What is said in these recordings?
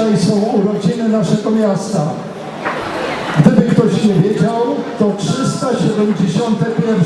dzisiaj są urodziny naszego miasta. Gdyby ktoś nie wiedział, to 371.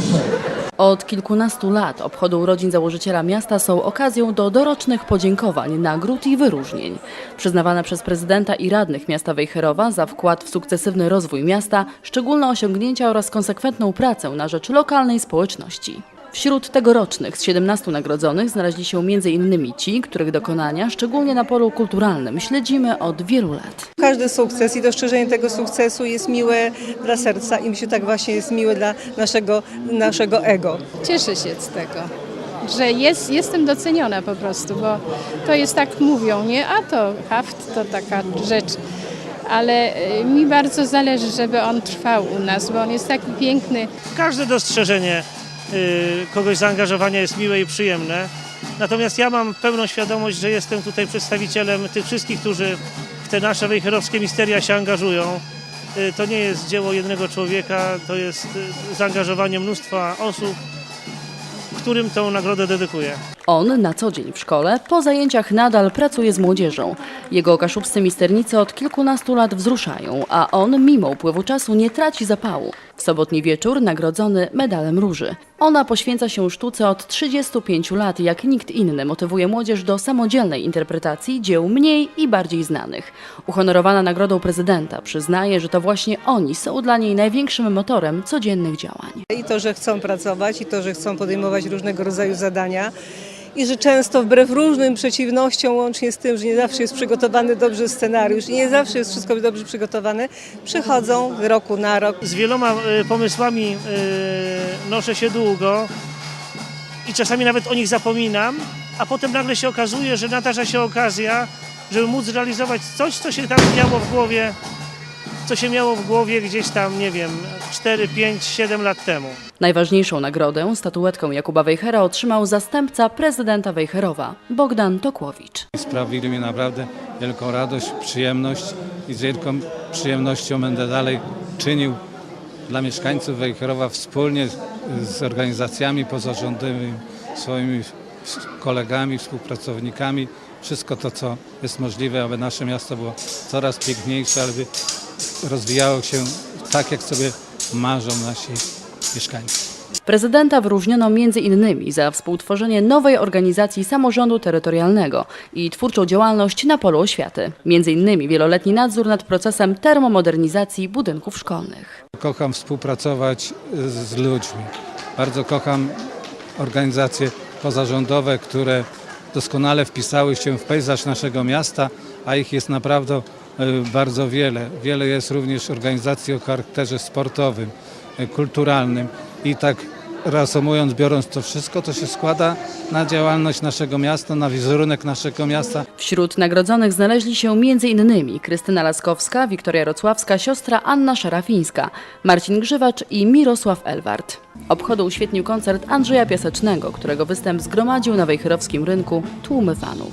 Od kilkunastu lat obchody urodzin założyciela miasta są okazją do dorocznych podziękowań, nagród i wyróżnień. Przyznawane przez prezydenta i radnych miasta Wejherowa za wkład w sukcesywny rozwój miasta, szczególne osiągnięcia oraz konsekwentną pracę na rzecz lokalnej społeczności. Wśród tegorocznych z 17 nagrodzonych znaleźli się m.in. ci, których dokonania, szczególnie na polu kulturalnym, śledzimy od wielu lat. Każdy sukces i dostrzeżenie tego sukcesu jest miłe dla serca i myślę, tak właśnie jest miłe dla naszego, naszego ego. Cieszę się z tego, że jest, jestem doceniona po prostu, bo to jest tak mówią, nie? A to haft to taka rzecz. Ale y, mi bardzo zależy, żeby on trwał u nas, bo on jest taki piękny. każde dostrzeżenie kogoś zaangażowania jest miłe i przyjemne. Natomiast ja mam pełną świadomość, że jestem tutaj przedstawicielem tych wszystkich, którzy w te nasze wejherowskie misteria się angażują. Y, To nie jest dzieło jednego człowieka, to jest y, zaangażowanie mnóstwa osób, którym tą nagrodę dedykuję. On na co dzień w szkole, po zajęciach nadal pracuje z młodzieżą. Jego kaszubscy misternicy od kilkunastu lat wzruszają, a on mimo upływu czasu nie traci zapału. Sobotni wieczór nagrodzony medalem róży. Ona poświęca się sztuce od 35 lat, jak nikt inny motywuje młodzież do samodzielnej interpretacji dzieł mniej i bardziej znanych. Uhonorowana nagrodą prezydenta przyznaje, że to właśnie oni są dla niej największym motorem codziennych działań. I to, że chcą pracować, i to, że chcą podejmować różnego rodzaju zadania. I że często wbrew różnym przeciwnościom, łącznie z tym, że nie zawsze jest przygotowany dobrze scenariusz i nie zawsze jest wszystko dobrze przygotowane, przychodzą z roku na rok. Z wieloma y, pomysłami y, noszę się długo i czasami nawet o nich zapominam, a potem nagle się okazuje, że nadarza się okazja, żeby móc zrealizować coś, co się tam miało w głowie, co się miało w głowie gdzieś tam, nie wiem, 4, 5, 7 lat temu. Najważniejszą nagrodę, statuetkę Jakuba Wejhera, otrzymał zastępca prezydenta Wejherowa, Bogdan Tokłowicz. Sprawili mi naprawdę wielką radość, przyjemność i z wielką przyjemnością będę dalej czynił dla mieszkańców Wejherowa wspólnie z organizacjami pozarządowymi, swoimi kolegami, współpracownikami, wszystko to, co jest możliwe, aby nasze miasto było coraz piękniejsze, aby rozwijało się tak, jak sobie marzą nasi mieszkańcy. Prezydenta wyróżniono między innymi za współtworzenie nowej organizacji samorządu terytorialnego i twórczą działalność na polu oświaty. Między innymi wieloletni nadzór nad procesem termomodernizacji budynków szkolnych. Kocham współpracować z ludźmi. Bardzo kocham organizacje pozarządowe, które doskonale wpisały się w pejzaż naszego miasta, a ich jest naprawdę e, bardzo wiele. Wiele jest również organizacji o charakterze sportowym, e, kulturalnym i tak reasumując, biorąc to wszystko, to się składa na działalność naszego miasta, na wizerunek naszego miasta. Wśród nagrodzonych znaleźli się innymi Krystyna Laskowska, Wiktoria Rocławska, siostra Anna Szarafińska, Marcin Grzywacz i Mirosław Elwart. Obchody uświetnił koncert Andrzeja Piasecznego, którego występ zgromadził na wejherowskim rynku tłumy fanów.